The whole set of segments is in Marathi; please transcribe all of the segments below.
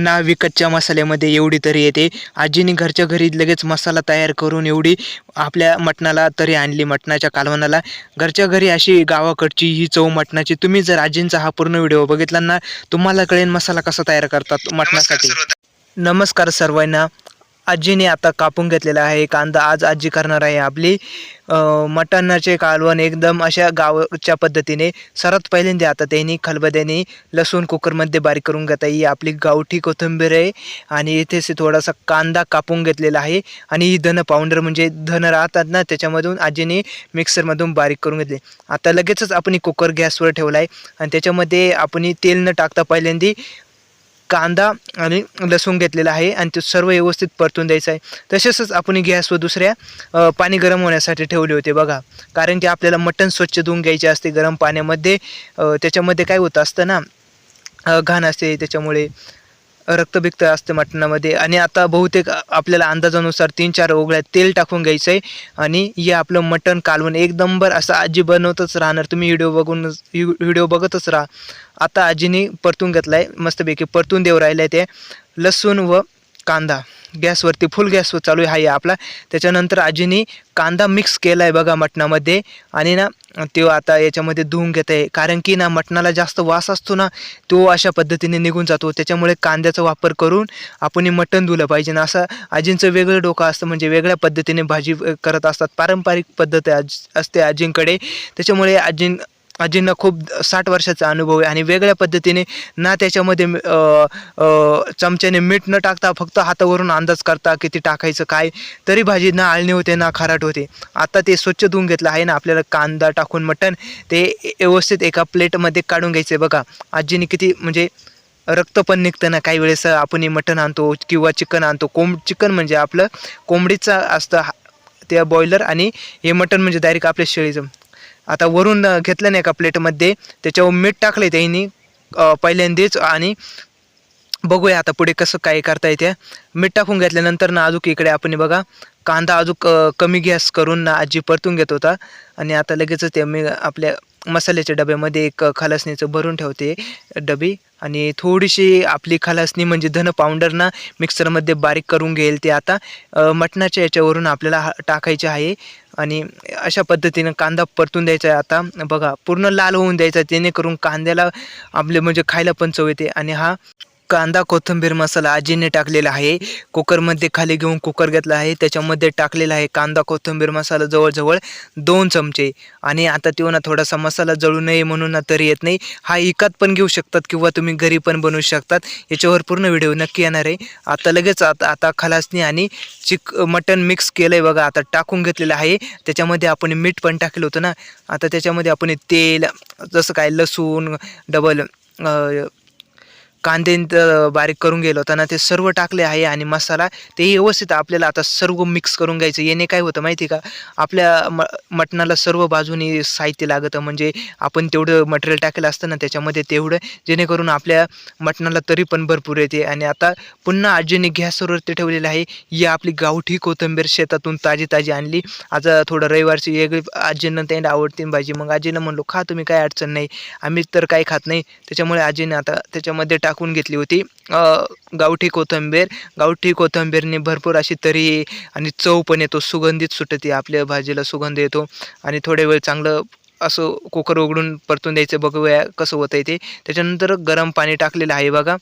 ना विकतच्या मसाल्यामध्ये एवढी तरी येते. आजीने घरच्या घरी लगेच मसाला तयार करून एवढी आपल्या मटणाला तरी आणली मटणाच्या कालवणाला. घरच्या घरी अशी गावाकडची ही चव मटणाची. तुम्ही जर आजींचा हा पूर्ण व्हिडिओ बघितला ना तुम्हाला कळेल मसाला कसा तयार करतात मटणासाठी. नमस्कार सर्वांना. आजीने आता कापून घेतलेला आहे. कांदा आज आजी करणार आहे आपली. मटणाचे कालवण एकदम अशा गावच्या पद्धतीने. सर्वात पहिल्यांदा आता त्यांनी खलबद्याने लसूण कुकरमध्ये बारीक करून घेता ही आपली गावठी कोथिंबीर आहे आणि इथे से थोडासा कांदा कापून घेतलेला आहे. आणि ही धन पावडर म्हणजे धन राहतात ना त्याच्यामधून आजीने मिक्सरमधून बारीक करून घेतले. आता लगेचच आपण कुकर गॅसवर ठेवला आहे आणि त्याच्यामध्ये आपण तेल न टाकता पहिल्यांदा कांदा आणि लसूण घेतलेला आहे आणि ते सर्व व्यवस्थित परतून द्यायचं आहे. तसेच आपण गॅसवर दुसऱ्या पाणी गरम होण्यासाठी ठेवले होते बघा. कारण की आपल्याला मटण स्वच्छ धुवून घ्यायचे असते गरम पाण्यामध्ये. त्याच्यामध्ये काय होतं असतं ना घाण असते त्याच्यामुळे. रक्तबिक्त असते मटणामध्ये. आणि आता बहुतेक आपल्याला अंदाजानुसार तीन चार ओघळ्यात तेल टाकून घ्यायचं आहे. आणि हे आपलं मटण कालवण एक नंबर असं आजी बनवतच राहणार. तुम्ही व्हिडिओ बघून व्हिडिओ बघतच राहा. आता आजीने परतून घेतला आहे मस्तपैकी परतून देऊ राहिलं आहे ते लसूण व कांदा. गॅसवरती फुल गॅसवर चालू आहे आपला. त्याच्यानंतर आजीने कांदा मिक्स केला आहे बघा मटणामध्ये. आणि ना तो आता याच्यामध्ये धुवून घेत आहे. कारण की ना मटणाला जास्त वास असतो ना तो अशा पद्धतीने निघून जातो. त्याच्यामुळे कांद्याचा वापर करून आपण मटण धुलं पाहिजे. ना असं आजींचं वेगळं डोकं असतं म्हणजे वेगळ्या पद्धतीने भाजी करत असतात. पारंपरिक पद्धत आज असते आजींकडे. त्याच्यामुळे आजीं आजींना खूप साठ वर्षाचा अनुभव आहे आणि वेगळ्या पद्धतीने ना त्याच्यामध्ये चमच्याने मीठ न टाकता फक्त हातावरून अंदाज करता किती टाकायचं काय तरी भाजी ना आळणी होते ना खाराट होते. आता ते स्वच्छ धुवून घेतलं आहे ना आपल्याला कांदा टाकून मटण ते व्यवस्थित एका प्लेटमध्ये काढून घ्यायचं बघा आजीने किती म्हणजे रक्त पण निघतं ना काही वेळेस आपण हे मटण आणतो किंवा चिकन आणतो. कोंब चिकन म्हणजे आपलं कोंबडीचं असतं हा- ते बॉयलर आणि हे मटण म्हणजे डायरेक्ट आपल्या शेळीचं. आता वरून घेतलं नाही एका प्लेटमध्ये. त्याच्यावर मीठ टाकलं त्यांनी अ, पहिल्यांदाच. आणि बघूया आता पुढे कसं काय करता येते. मीठ टाकून घेतल्यानंतर ना अजून इकडे आपण बघा कांदा अजूक कमी गॅस करून ना आजी परतून घेत होता. आणि आता लगेचच ते मी आपल्या मसाल्याच्या डब्यामध्ये एक खलासणीचं भरून ठेवते डबी. आणि थोडीशी आपली खलासणी म्हणजे धन पावडर ना मिक्सरमध्ये बारीक करून घेईल ते आता. मटणाच्या याच्यावरून आपल्याला हा- टाकायचे आहे. आणि अशा पद्धतीनं कांदा परतून द्यायचा आहे. आता बघा पूर्ण लाल होऊन द्यायचा जेणेकरून कांद्याला आपले म्हणजे खायला पण चव येते. आणि हा कांदा कोथिंबीर मसाला आजीने टाकलेला आहे. कुकरमध्ये खाली घेऊन कुकर घेतला आहे. त्याच्यामध्ये टाकलेला आहे कांदा कोथिंबीर मसाला जवळजवळ दोन चमचे. आणि आता तो ना थोडासा मसाला जळू नये म्हणून ना तरी येत नाही. हा इकत पण घेऊ शकतात किंवा तुम्ही घरी पण बनवू शकतात. याच्यावर पूर्ण व्हिडिओ नक्की येणार आहे. आता लगेच आता आता खलासनी आणि चिक मटन मिक्स केलं आहे बघा. आता टाकून घेतलेलं आहे. त्याच्यामध्ये आपण मीठ पण टाकलं होतं ना. आता त्याच्यामध्ये आपण तेल जसं काय लसूण डबल कांदे बारीक करून गेलो होताना ते सर्व टाकले आहे आणि मसाला ते व्यवस्थित आपल्याला आता सर्व मिक्स करून घ्यायचं. याने काय होतं माहिती आहे का? आपल्या म मटणाला सर्व बाजूनी साहित्य लागतं. म्हणजे आपण तेवढं मटेरियल टाकलेलं असतं ना त्याच्यामध्ये तेवढं जेणेकरून आपल्या मटणाला तरी पण भरपूर येते. आणि आता पुन्हा आजीने गॅसवरती ठेवलेलं आहे. ही आपली गावठी कोथिंबीर शेतातून ताजी ताजी आणली. आज थोडं रविवारची वेगळी आजींना त्यांना आवडते भाजी. मग आजीनं म्हणलो खा तुम्ही काय अडचण नाही. आम्ही तर काही खात नाही. त्याच्यामुळे आजीने आता त्याच्यामध्ये टाक टाकून घेतली होती. गावठी कोथिंबीर. गावठी कोथिंबीरने भरपूर अशी तरी आणि चव पण येतो. सुगंधित सुटते. आपल्या भाजीला सुगंध येतो. आणि थोडे वेळ चांगलं असं कुकर उघडून परतून द्यायचं. बघूया कसं होतं आहे ते. त्याच्यानंतर गरम पाणी टाकलेलं आहे बघा.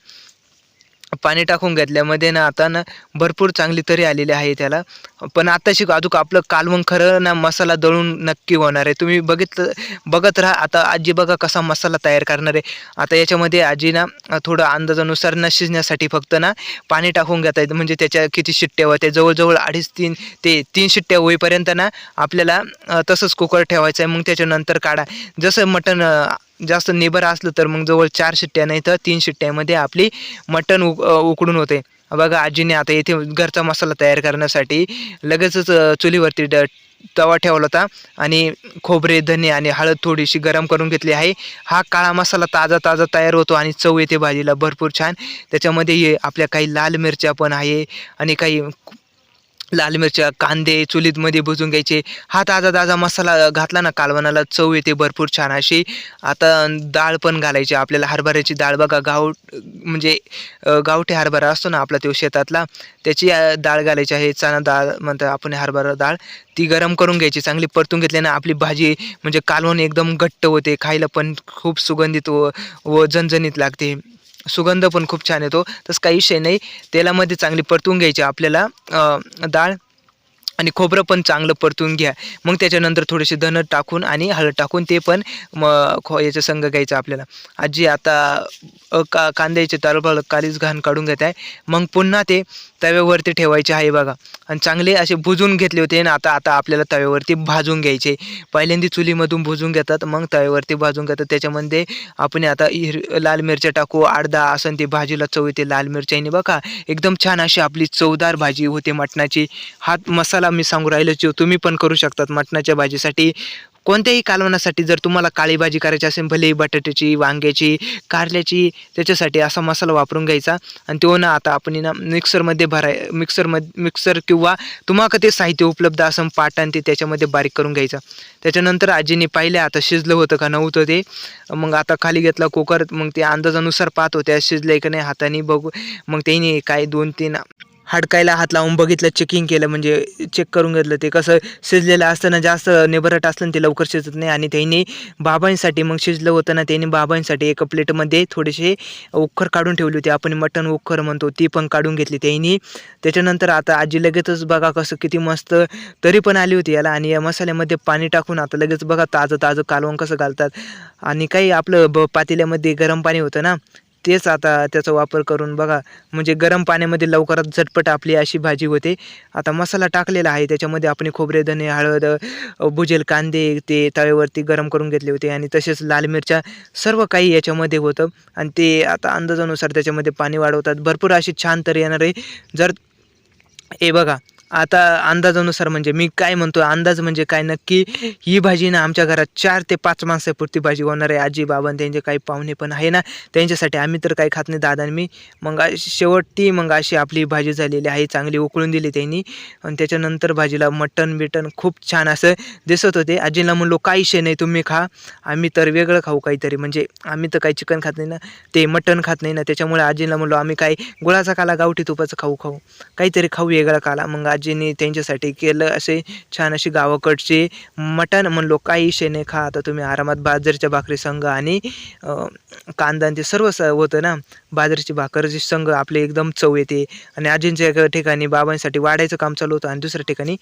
पाणी टाकून घेतल्यामध्ये ना आता ना भरपूर चांगली तरी आलेली आहे त्याला. पण आता शिक अजून आपलं कालवण खरं ना मसाला दळून नक्की होणार आहे. तुम्ही बघितलं बघत राहा. आता आजी बघा कसा मसाला तयार करणार आहे. आता याच्यामध्ये आजी ना थोडं अंदाजानुसार न शिजण्यासाठी फक्त ना पाणी टाकून घेता आहेत. म्हणजे त्याच्या किती शिट्ट्या होत्या जवळजवळ अडीच तीन ते तीन शिट्ट्या होईपर्यंत ना आपल्याला तसंच कुकर ठेवायचं आहे. मग त्याच्यानंतर काढा. जसं मटण जास्त नेबर असलं तर मग जवळ चार शिट्ट्या नाही तर तीन शिट्ट्यामध्ये आपली मटण उक उकडून होते. बघा आजीने आता येथे घरचा मसाला तयार करण्यासाठी लगेचच चुलीवरती ड तवा ठेवला होता आणि खोबरे धने आणि हळद थोडीशी गरम करून घेतली आहे. हा काळा मसाला ताजा ताजा तयार होतो आणि चव येते भाजीला भरपूर छान. त्याच्यामध्ये आपल्या काही लाल मिरच्या पण आहे आणि काही लाल मिरच्या कांदे चुलीतमध्ये भुजून घ्यायचे. हा ताजा ताजा मसाला घातला ना कालवणाला चव येते भरपूर छान. अशी आता डाळ पण घालायची. आपल्याला हरभऱ्याची डाळ बघा गाव म्हणजे गावठी हरभरा असतो ना आपला तो शेतातला त्याची डाळ घालायची आहे. चणा डाळ म्हणतात आपण हरभरा डाळ. ती गरम करून घ्यायची चांगली परतून घेतल्यानं आपली भाजी म्हणजे कालवण एकदम घट्ट होते. खायला पण खूप सुगंधित व व झणझणीत लागते. सुगंध पण खूप छान येतो. तसं काही विषय नाही. तेलामध्ये चांगली परतून घ्यायची आपल्याला. डाळ आणि खोबरं पण चांगलं परतून घ्या. मग त्याच्यानंतर थोडेसे धनं टाकून आणि हळद टाकून ते पण मग खो याचं संग घ्यायचं आपल्याला. आजी आता का कांद्याचे तारबळ कालीच घाण काढून घेत आहे. मग पुन्हा ते तव्यावरती ठेवायचे आहे बघा. आणि चांगले असे भुजून घेतले होते आणि आता आता आपल्याला तव्यावरती भाजून घ्यायचे. पहिल्यांदा चुलीमधून भुजून घेतात मग तव्यावरती भाजून घेतात. त्याच्यामध्ये आपण आता हिर लाल मिरच्या टाकू अर्धा असं ती भाजीला चव येते लाल मिरच्याने बघा. एकदम छान अशी आपली चवदार भाजी होते मटणाची. हा मसाला मी सांगू राहिलो जो तुम्ही पण करू शकतात मटणाच्या भाजीसाठी. कोणत्याही कालवणासाठी जर तुम्हाला काळी भाजी करायची असेल भले बटाट्याची वांग्याची कारल्याची त्याच्यासाठी असा मसाला वापरून घ्यायचा. आणि तो ना आता आपण ना मिक्सरमध्ये भराय मिक्सरमध्ये मिक्सर किंवा तुम्हाला ते साहित्य उपलब्ध असं पाट आणि ते त्याच्यामध्ये बारीक करून घ्यायचा. त्याच्यानंतर आजीने पाहिलं आता शिजलं होतं का नव्हतं ते. मग आता खाली घेतला कुकर मग ते अंदाजानुसार पाहत होत्या शिजले का नाही हाताने बघू. मग त्याने काय दोन तीन हाडकायला हात लावून बघितलं चेकिंग केलं म्हणजे चेक करून घेतलं. ते कसं शिजलेलं असताना जास्त निबरट असलं ना ते लवकर शिजत नाही. आणि त्यांनी बाबांसाठी मग शिजलं होतं ना त्यांनी बाबांसाठी एका प्लेटमध्ये थोडेसे उखर काढून ठेवली होती. आपण मटण उखर म्हणतो ती पण काढून घेतली त्यांनी. त्याच्यानंतर आता आजी लगेचच बघा कसं किती मस्त तरी पण आली होती याला. आणि या मसाल्यामध्ये पाणी टाकून आता लगेच बघा ताजं ताजं कालवण कसं घालतात. आणि काही आपलं ब पातेल्यामध्ये गरम पाणी होतं ना तेच आता त्याचा वापर करून बघा म्हणजे गरम पाण्यामध्ये लवकरात झटपट आपली अशी भाजी होते. आता मसाला टाकलेला आहे त्याच्यामध्ये आपण खोबरे धने हळद भुजेल कांदे ते तळेवरती गरम करून घेतले होते आणि तसेच लाल मिरच्या सर्व काही याच्यामध्ये होतं. आणि ते आता अंदाजानुसार त्याच्यामध्ये पाणी वाढवतात. भरपूर अशी छान तर येणार आहे. जर हे बघा आता अंदाजानुसार म्हणजे मी काय म्हणतो अंदाज म्हणजे काय? नक्की ही भाजी ना आमच्या घरात चार ते पाच माणसापुरती भाजी होणार आहे. आजी बाबा त्यांचे काही पाहुणे पण आहे ना त्यांच्यासाठी आम्ही तर काही खात नाही. दादा आणि मी मग शेवटी मग अशी आपली भाजी झालेली आहे. चांगली उकळून दिली त्यांनी. आणि त्याच्यानंतर भाजीला मटण बिटन खूप छान असं दिसत होते. आजीला म्हणलो काही विषय नाही तुम्ही खा. आम्ही तर वेगळं खाऊ काहीतरी. म्हणजे आम्ही तर काही चिकन खात नाही ना ते मटण खात नाही ना. त्याच्यामुळे आजीला म्हणलो आम्ही काही गुळाचा काला गावठी तुपाचं खाऊ खाऊ. काहीतरी खाऊ वेगळा काला. मग आजीने त्यांच्यासाठी केलं. असे छान अशी गावाकडचे मटण म्हणलो काही शेणे नाही खा आता तुम्ही आरामात बाजरीच्या भाकरी संघ आणि कांदा ते सर्व स होतं ना बाजरीची भाकरची संघ आपले एकदम चव येते. आणि आजींच्या एका ठिकाणी बाबांसाठी वाढायचं काम चालू होतं आणि दुसऱ्या ठिकाणी